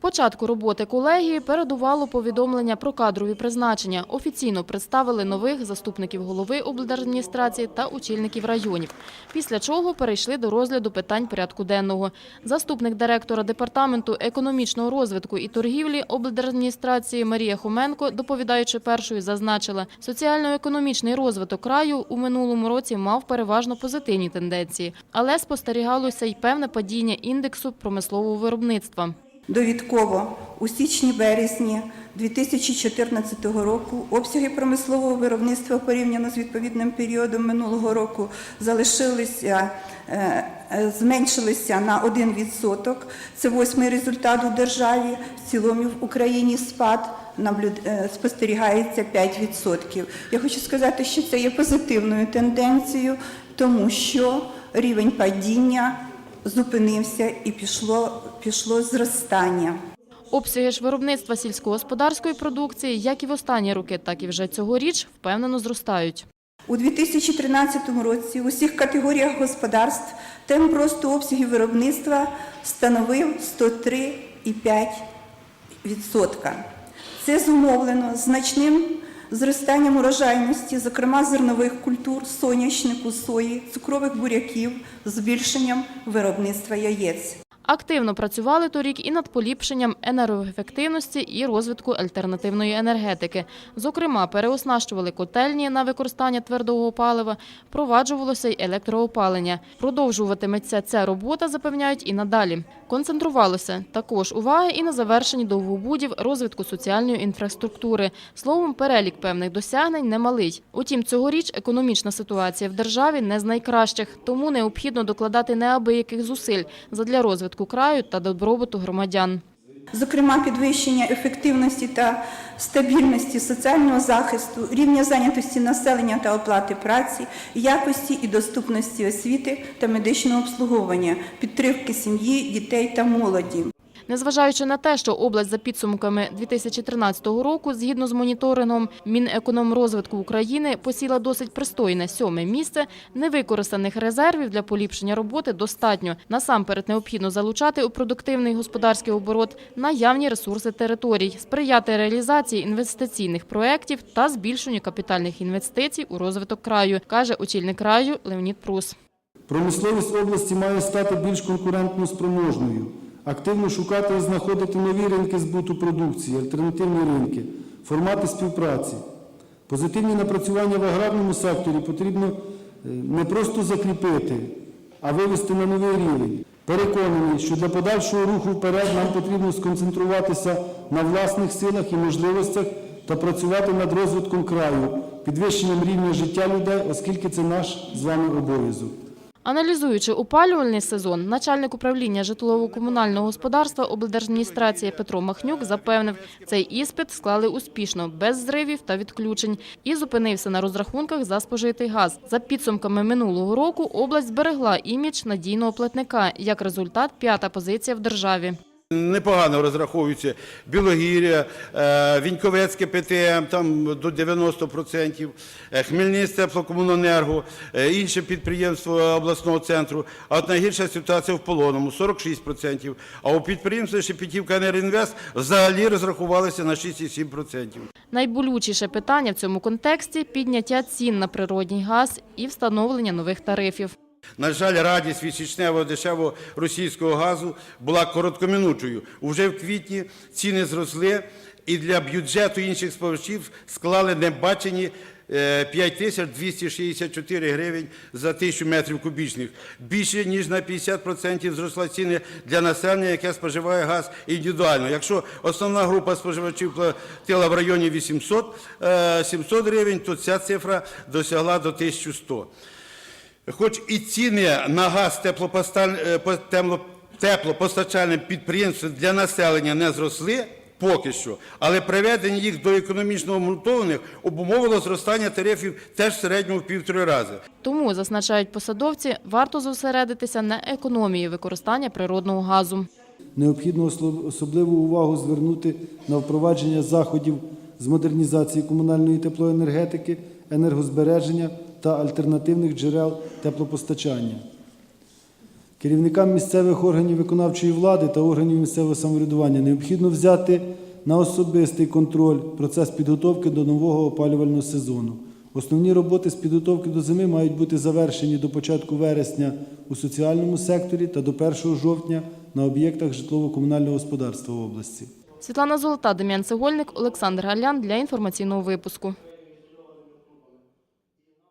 Початку роботи колегії передувало повідомлення про кадрові призначення. Офіційно представили нових заступників голови облдержадміністрації та очільників районів. Після чого перейшли до розгляду питань порядку денного. Заступник директора департаменту економічного розвитку і торгівлі облдержадміністрації Марія Хоменко, доповідаючи першою, зазначила, соціально-економічний розвиток краю у минулому році мав переважно позитивні тенденції, але спостерігалося й певне падіння індексу промислового виробництва. Довідково у січні-березні 2014 року обсяги промислового виробництва порівняно з відповідним періодом минулого року залишилися, е, е, зменшилися на 1%. Це восьмий результат у державі. В цілому в Україні спад е, спостерігається 5%. Я хочу сказати, що це є позитивною тенденцією, тому що рівень падіння зупинився і пішло, пішло зростання. Обсяги ж виробництва сільськогосподарської продукції, як і в останні роки, так і вже цьогоріч, впевнено зростають. У 2013 році у усіх категоріях господарств темп росту обсягів виробництва становив 103,5%. Це зумовлено значним зростанням урожайності, зокрема зернових культур, соняшнику, сої, цукрових буряків, збільшенням виробництва яєць. Активно працювали торік і над поліпшенням енергоефективності і розвитку альтернативної енергетики. Зокрема, переоснащували котельні на використання твердого палива, впроваджувалося й електроопалення. Продовжуватиметься ця робота, запевняють і надалі. Концентрувалося також уваги і на завершенні довгобудів розвитку соціальної інфраструктури. Словом, перелік певних досягнень немалий. Утім, цьогоріч економічна ситуація в державі не з найкращих, тому необхідно докладати неабияких зусиль задля розвитку краю та добробуту громадян. Зокрема, підвищення ефективності та стабільності соціального захисту, рівня зайнятості населення та оплати праці, якості і доступності освіти та медичного обслуговування, підтримки сім'ї, дітей та молоді. Незважаючи на те, що область за підсумками 2013 року, згідно з моніторингом Мінекономрозвитку України, посіла досить пристойне сьоме місце, невикористаних резервів для поліпшення роботи достатньо. Насамперед необхідно залучати у продуктивний господарський оборот наявні ресурси територій, сприяти реалізації інвестиційних проєктів та збільшенню капітальних інвестицій у розвиток краю, каже очільник краю Леонід Прус. Промисловість області має стати більш конкурентно спроможною, активно шукати і знаходити нові ринки збуту продукції, альтернативні ринки, формати співпраці. Позитивні напрацювання в аграрному секторі потрібно е, не просто закріпити, а вивести на новий рівень. Переконаний, що для подальшого руху вперед нам потрібно сконцентруватися на власних силах і можливостях та працювати над розвитком краю, підвищенням рівня життя людей, оскільки це наш з вами обов'язок. Аналізуючи опалювальний сезон, начальник управління житлово-комунального господарства облдержадміністрації Петро Махнюк запевнив, цей іспит склали успішно, без зривів та відключень, і зупинився на розрахунках за спожитий газ. За підсумками минулого року область зберегла імідж надійного платника. Як результат, п'ята позиція в державі. Непогано розраховуються Білогір'я, е, Віньковецьке ПТМ, там до 90%, е, Хмельницьке теплокомуненерго, е, інше підприємство обласного центру. А от найгірша ситуація в Полоному 46%. А у підприємстві Шепетівка Енергоінвест взагалі розрахувалися на 6,7%. Найболючіше питання в цьому контексті – підняття цін на природній газ і встановлення нових тарифів. На жаль, радість від січневого дешевого російського газу була короткоминучою. Уже в квітні ціни зросли і для бюджету інших споживачів склали небачені е, 5264 гривень за тисячу метрів кубічних. Більше ніж на 50% зросла ціни для населення, яке споживає газ індивідуально. Якщо основна група споживачів платила в районі 800 е, 700 гривень, то ця цифра досягла до 1100. Хоч і ціни на газ е, теплопостачальним підприємствам для населення не зросли поки що, але приведення їх до економічно обґрунтованих обумовило зростання тарифів теж в середньому в півтори рази. Тому, зазначають посадовці, варто зосередитися на економії використання природного газу. Необхідно особливу увагу звернути на впровадження заходів з модернізації комунальної теплоенергетики, енергозбереження та альтернативних джерел теплопостачання. Керівникам місцевих органів виконавчої влади та органів місцевого самоврядування необхідно взяти на особистий контроль процес підготовки до нового опалювального сезону. Основні роботи з підготовки до зими мають бути завершені до початку вересня у соціальному секторі та до 1 жовтня на об'єктах житлово-комунального господарства області. Світлана Золота, Дем'ян Цегольник, Олександр Галян для інформаційного випуску.